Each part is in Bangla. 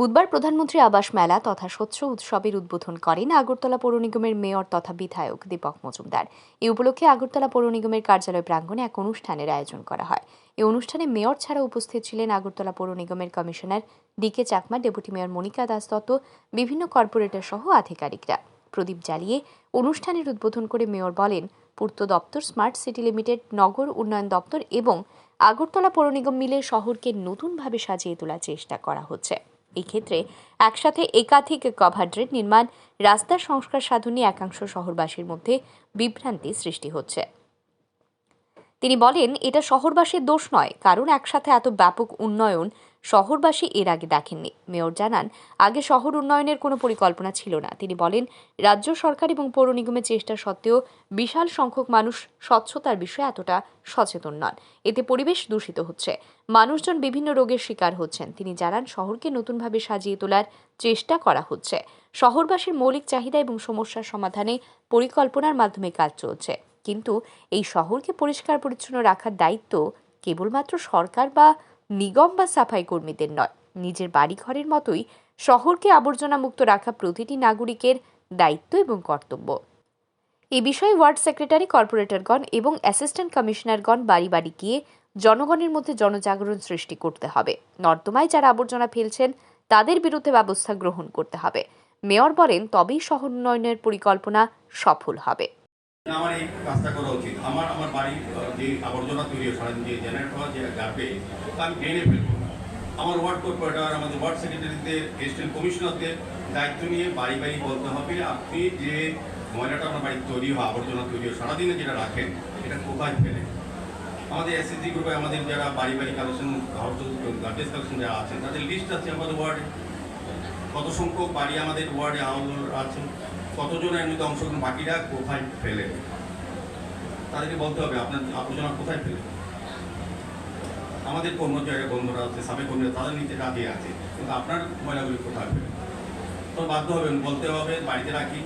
বুধবার প্রধানমন্ত্রী আবাস মেলা তথা স্বচ্ছ উৎসবের উদ্বোধন করেন আগরতলা পৌর নিগমের মেয়র তথা বিধায়ক দীপক মজুমদার। এই উপলক্ষে আগরতলা পৌর নিগমের কার্যালয় প্রাঙ্গণে এক অনুষ্ঠানের আয়োজন করা হয়। এই অনুষ্ঠানে মেয়র ছাড়া উপস্থিত ছিলেন আগরতলা পৌর নিগমের commissioner DK Chakma, deputy mayor Monika Das Dutta, বিভিন্ন কর্পোরেটর সহ আধিকারিকরা। প্রদীপ জ্বালিয়ে অনুষ্ঠানের উদ্বোধন করে মেয়র বলেন, পূর্ত দপ্তর, স্মার্ট সিটি লিমিটেড, নগর উন্নয়ন দপ্তর এবং আগরতলা পৌর নিগম মিলে শহরকে নতুনভাবে সাজিয়ে তোলার চেষ্টা করা হচ্ছে। এই ক্ষেত্রে একসাথে একাধিক কভারড্রেড নির্মাণ, রাস্তা সংস্কার সাধনী একাংশ শহরবাসীর মধ্যে বিভ্রান্তি সৃষ্টি হচ্ছে। তিনি বলেন, এটা শহরবাসীর দোষ নয়, কারণ একসাথে এত ব্যাপক উন্নয়ন শহরবাসী এর আগে দেখেননি। মেয়র জানান, আগে শহর উন্নয়নের কোনো পরিকল্পনা ছিল না। তিনি বলেন, রাজ্য সরকার এবং পৌর নিগমের চেষ্টা সত্ত্বেও বিশাল সংখ্যক মানুষ স্বচ্ছতার বিষয়ে এতটা সচেতন নন। এতে পরিবেশ দূষিত হচ্ছে। মানুষজন বিভিন্ন রোগের শিকার হচ্ছেন। তিনি জানান, শহরকে নতুনভাবে সাজিয়ে তোলার চেষ্টা করা হচ্ছে। শহরবাসীর মৌলিক চাহিদা এবং সমস্যার সমাধানে পরিকল্পনার মাধ্যমে কাজ চলছে। কিন্তু এই শহরকে পরিষ্কার পরিচ্ছন্ন রাখার দায়িত্ব কেবলমাত্র সরকার বা নিগম বা সাফাই কর্মীদের নয়। নিজের বাড়িঘরের মতোই শহরকে আবর্জনা মুক্ত রাখা প্রতিটি নাগরিকের দায়িত্ব এবং কর্তব্য। এ বিষয়ে ওয়ার্ড সেক্রেটারি, কর্পোরেটরগণ এবং অ্যাসিস্ট্যান্ট কমিশনারগণ বাড়ি বাড়ি গিয়ে জনগণের মধ্যে জনজাগরণ সৃষ্টি করতে হবে। নর্দমায় যারা আবর্জনা ফেলছেন, তাদের বিরুদ্ধে ব্যবস্থা গ্রহণ করতে হবে। মেয়র বলেন, তবেই শহর উন্নয়নের পরিকল্পনা সফল হবে। আমার এই কাজটা করা উচিত। আমার আমার বাড়ির যে আবর্জনা তৈরি সারাদিন যে জেনারেট হওয়া যে গার্বে তা আমি ড্রেনে ফেলব না। আমার ওয়ার্ড কর্পোরেটর আমাদের ওয়ার্ড সেক্রেটারিদের এসিস্ট্যান্ট কমিশনারদের দায়িত্ব নিয়ে বাড়ি বাড়ি বলতে হবে, আপনি যে ময়লাটা আপনার বাড়িতে তৈরি হয়, আবর্জনা তৈরি হয়, সারাদিনে যেটা রাখেন এটা কোথায় ফেলে? আমাদের এসএসজি গ্রুপে আমাদের যারা বাড়ি বাড়ি কালেকশন গার্বেজ কালেকশন যারা আছেন, তাদের লিস্ট আছে আমাদের ওয়ার্ডে কত সংখ্যক বাড়ি আমাদের ওয়ার্ডে আমাদের আছে কতজন এর মধ্যে অংশগ্রহণ বাকিরা কোথায় ফেলে? তাদেরকে বলতে হবে, আপনার আবর্জনা কোথায় ফেলে? আমাদের কর্মচারী বন্ধুরা আছে, সাবেক কর্মীরা তাদের নিতে রাজি আছে, কিন্তু আপনার ময়লাগুলি কোথায় ফেলে? তো বাধ্য হবেন, বলতে হবে, বাড়িতে রাখি,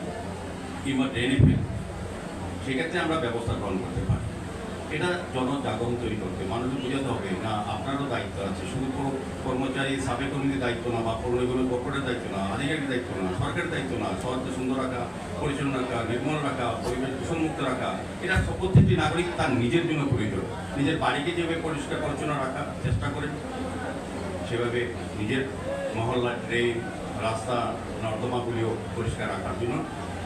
কিংবা ড্রেনে ফেলি। সেক্ষেত্রে আমরা ব্যবস্থা গ্রহণ করতে পারি। এটা জনজাগরণ তৈরি করতে, মানুষকে বোঝাতে হবে, না আপনারও দায়িত্ব আছে। শুধু কোনো কর্মচারী সাবেক কর্মীদের দায়িত্ব না, বা পৌরনিগমের কর্পোরেটের দায়িত্ব না, আধিকারিকের দায়িত্ব না, সরকারের দায়িত্ব না, শহরকে সুন্দর রাখা, পরিচ্ছন্ন রাখা, নির্মল রাখা, পরিবেশ দূষণমুক্ত রাখা, এটা প্রত্যেকটি নাগরিক তার নিজের জন্য প্রয়োজন নিজের বাড়িকে যেভাবে পরিষ্কার পরিচ্ছন্ন রাখার চেষ্টা করে, সেভাবে নিজের মহল্লা ড্রেন রাস্তা, নর্দমাগুলিও পরিষ্কার রাখার জন্য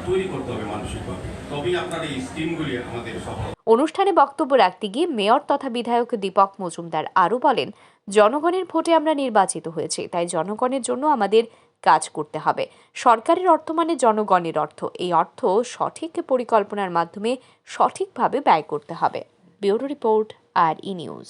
তৈরি করতে হবে মানসিকভাবে তবেই আপনার এই স্কিমগুলি আমাদের সফল অনুষ্ঠানে বক্তব্য রাখতে গিয়ে মেয়র তথা বিধায়ক দীপক মজুমদার আরও বলেন, জনগণের ভোটে আমরা নির্বাচিত হয়েছি, তাই জনগণের জন্য আমাদের কাজ করতে হবে। সরকারের অর্থ মানে জনগণের অর্থ, এই অর্থ সঠিক পরিকল্পনার মাধ্যমে সঠিকভাবে ব্যয় করতে হবে। Bureau report, R E news.